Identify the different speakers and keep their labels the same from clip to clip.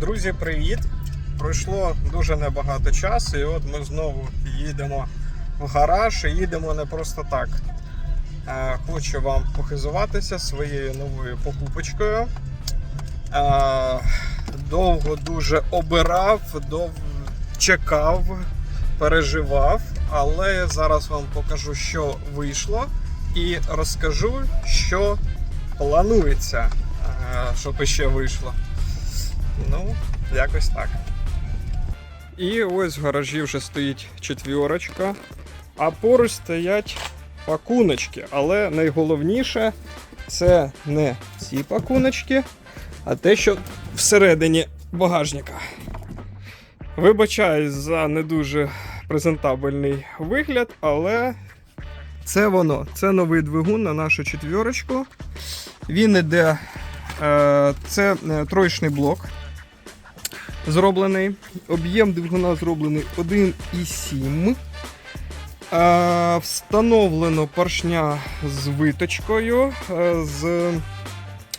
Speaker 1: Друзі, привіт! Пройшло дуже небагато часу, і от ми знову їдемо в гараж і їдемо не просто так. Е, Хочу вам похизуватися своєю новою покупочкою. Е, Довго дуже обирав, довго чекав, переживав, але зараз вам покажу, що вийшло, і розкажу, що планується, е, щоб іще вийшло. Ну, якось так. І ось в гаражі вже стоїть четвірочка, а поруч стоять пакуночки. Але найголовніше це не ці пакуночки, а те, що всередині багажника. Вибачаюсь за не дуже презентабельний вигляд, але це воно. Це новий двигун на нашу четвірочку. Він іде. е, Це е, троєчний блок зроблений. Об'єм двигуна зроблений 1,7. Е, Встановлено поршня з виточкою, е, з...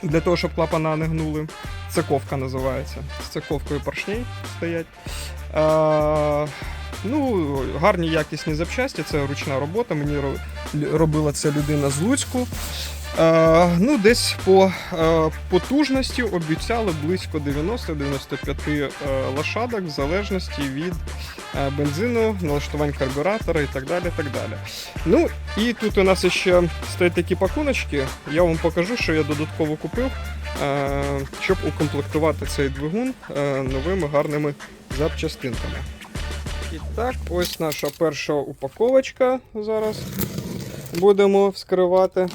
Speaker 1: для того, щоб клапана не гнули. Це ковка називається. З циковкою поршней стоять. Е, Ну, гарні якісні запчасті, це ручна робота. Мені робила це людина з Луцьку. Е, ну, десь по е, потужності обіцяли близько 90-95 е, лошадок в залежності від бензину, налаштувань карбюратора і так далі. так далі. Ну, і тут у нас ще стоять такі пакуночки. Я вам покажу, що я додатково купив, щоб укомплектувати цей двигун новими гарними запчастинками. І так, ось наша перша упаковочка зараз будемо вскривати.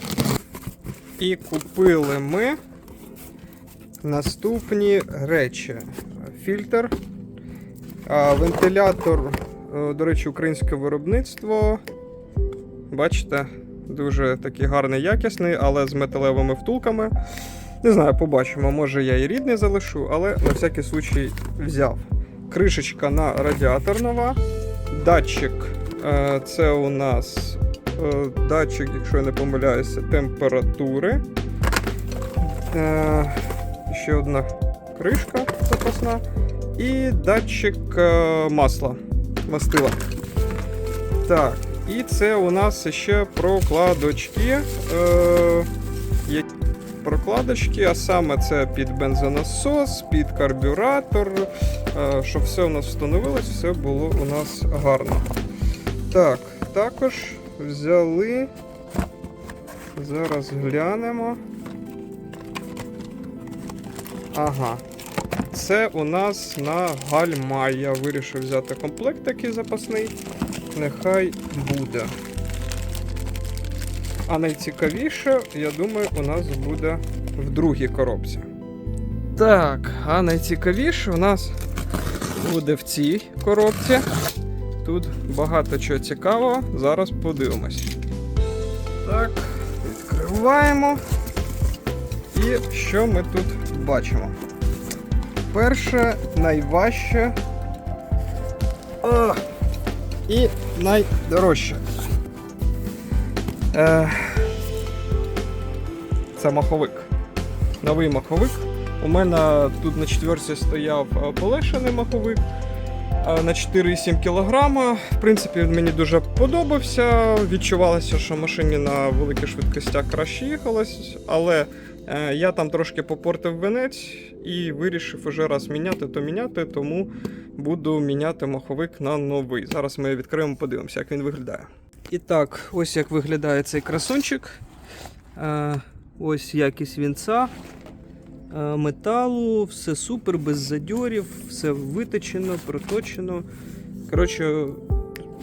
Speaker 1: І купили ми наступні речі: фільтр, вентилятор, е, до речі, українське виробництво. Бачите, дуже такий гарний, якісний, але з металевими втулками. Не знаю, побачимо, може я і рідний залишу, але на всякий случай взяв. Кришечка на радіатор нова. Датчик е, це у нас датчик, якщо я не помиляюся, температури. Е, ще одна кришка запасна. І датчик е, масла. Мастила. Так, і це у нас ще прокладочки. Е, прокладочки, а саме це під бензонасос, під карбюратор. Е, щоб все у нас встановилось, все було у нас гарно. Так, також взяли. Зараз глянемо. Ага. Це у нас на гальма. Я вирішив взяти комплект такий запасний. Нехай буде. А найцікавіше, я думаю, у нас буде в другій коробці. Так, а найцікавіше у нас буде в цій коробці. Тут багато чого цікавого. Зараз подивимось. Так, відкриваємо. І що ми тут бачимо? Перше, найважче. О, і найдорожче. Е, це маховик. Новий маховик. У мене тут на четверці стояв полешений маховик на 4,7 кг. В принципі, він мені дуже подобався. Відчувалося, що машині на великих швидкостях краще їхалось, але е, я там трошки попортив венець і вирішив уже раз міняти, то міняти, тому буду міняти маховик на новий. Зараз ми відкриємо, подивимося, як він виглядає. І так, ось як виглядає цей красунчик. Е, ось якість вінца е, металу, все супер, без задьорів, все виточено, проточено. Коротше,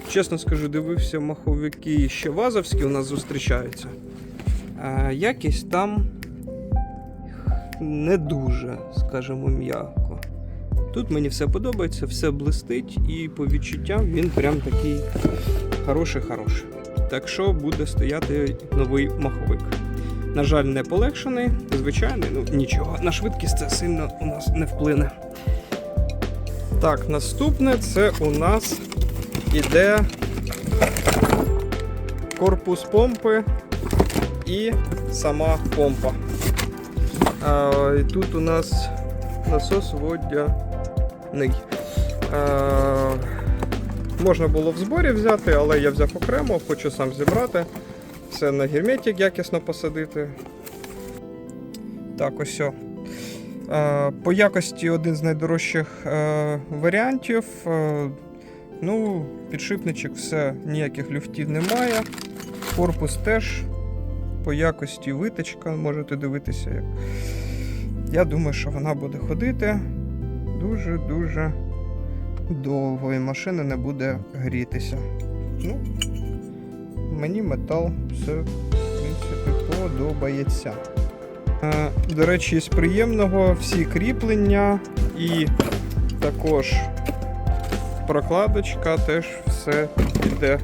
Speaker 1: чесно скажу, дивився маховики ще вазовські у нас зустрічаються. Е, якість там не дуже, скажімо, м'яко. Тут мені все подобається, все блистить, і по відчуттям він прям такий хороший-хороший. Так що буде стояти новий маховик. На жаль, не полегшений, звичайний, ну нічого. На швидкість це сильно у нас не вплине. Так, наступне це у нас іде корпус помпи і сама помпа. А, і тут у нас насос водяний. Е, можна було в зборі взяти, але я взяв окремо, хочу сам зібрати. Все на герметик якісно посадити. Так, ось. Е, по якості один з найдорожчих е, варіантів. Е, ну, підшипничок, все, ніяких люфтів немає. Корпус теж по якості виточка, можете дивитися. Як. Я думаю, що вона буде ходити дуже-дуже довго і машина не буде грітися. Ну, мені метал все, в принципі, подобається. Е, До речі, із приємного всі кріплення і також прокладочка теж все йде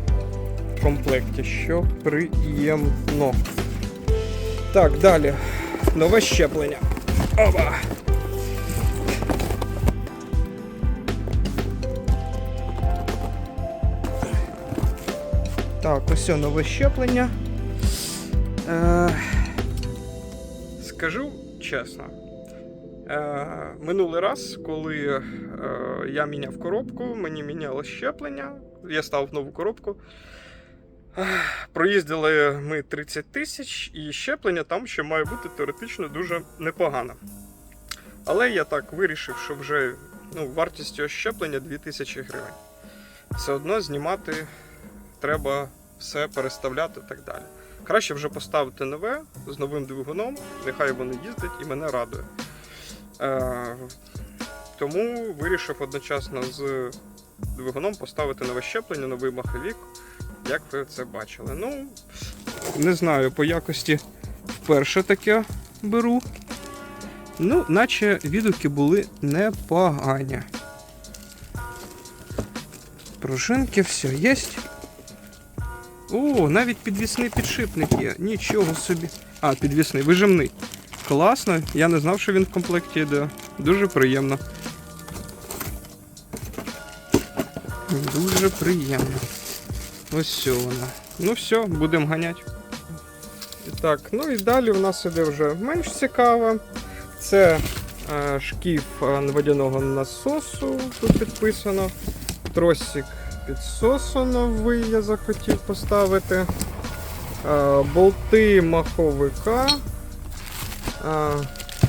Speaker 1: в комплекті, що приємно. Так, далі. Нове щеплення. Оба! Так, ось нове щеплення. Е, скажу чесно. Е, минулий раз, коли е, я міняв коробку, мені міняло щеплення, я став в нову коробку. Ех, Проїздили ми 30 тисяч, і щеплення там ще має бути теоретично дуже непогано. Але я так вирішив, що вже ну, вартість цього щеплення 2000 гривень. Все одно знімати треба все переставляти і так далі. Краще вже поставити нове з новим двигуном, нехай воно їздить і мене радує. Е, тому вирішив одночасно з двигуном поставити нове щеплення, новий маховік, як ви це бачили. Ну, не знаю, по якості вперше таке беру. Ну, наче відгуки були непогані. Пружинки, все є. О, навіть підвісний підшипник є. Нічого собі. А, підвісний, вижимний. Класно, я не знав, що він в комплекті йде. Дуже приємно. Дуже приємно. Ось вона. Ну все, будемо ганяти. Так, ну і далі в нас іде вже менш цікаво. Це е, шкіф е, водяного насосу, тут підписано. Тросик підсосу новий я захотів поставити. Болти маховика.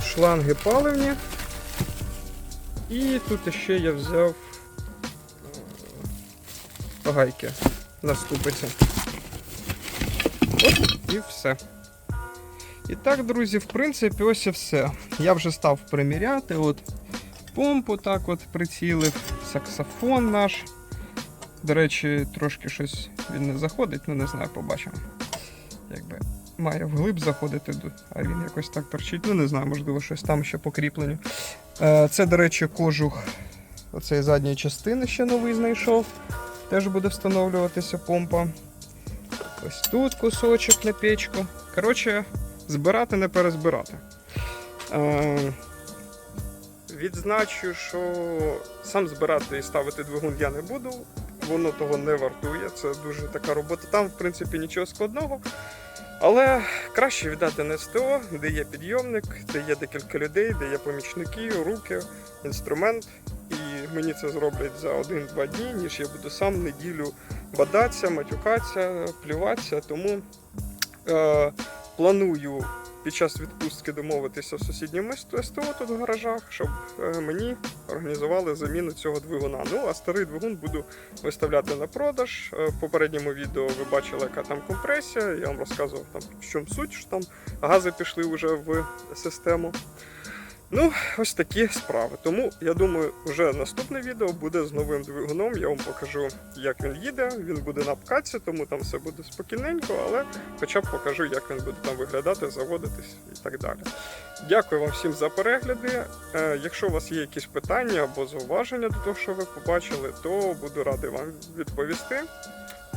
Speaker 1: Шланги паливні. І тут ще я взяв гайки на ступиці. От і все. І так, друзі, в принципі, ось і все. Я вже став приміряти. От помпу так от прицілив, саксофон наш. До речі, трошки щось він не заходить, ну не знаю, побачимо. Якби має вглиб заходити, а він якось так торчить. Ну не знаю, можливо, щось там ще по кріпленню. Е, Це, до речі, кожух оцеї задньої частини ще новий знайшов. Теж буде встановлюватися помпа. Ось тут кусочок на печку. Коротше, збирати не перезбирати. Е, Відзначу, що сам збирати і ставити двигун я не буду. Воно того не вартує. Це дуже така робота. Там, в принципі, нічого складного. Але краще віддати на СТО, де є підйомник, де є декілька людей, де є помічники, руки, інструмент. І мені це зроблять за один-два дні, ніж я буду сам неділю бадатися, матюкатися, плюватися. Тому е, планую під час відпустки домовитися в сусідньому СТО тут в гаражах, щоб е, мені організували заміну цього двигуна. Ну а старий двигун буду виставляти на продаж. Е, В попередньому відео ви бачили, яка там компресія. Я вам розказував там в чому суть, що там гази пішли вже в систему. Ну, ось такі справи. Тому я думаю, вже наступне відео буде з новим двигуном. Я вам покажу, як він їде. Він буде на обкатці, тому там все буде спокійненько, але хоча б покажу, як він буде там виглядати, заводитись і так далі. Дякую вам всім за перегляди. Е, Якщо у вас є якісь питання або зауваження до того, що ви побачили, то буду радий вам відповісти.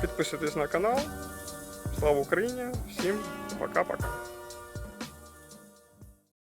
Speaker 1: Підписуйтесь на канал. Слава Україні! Всім пока-пока!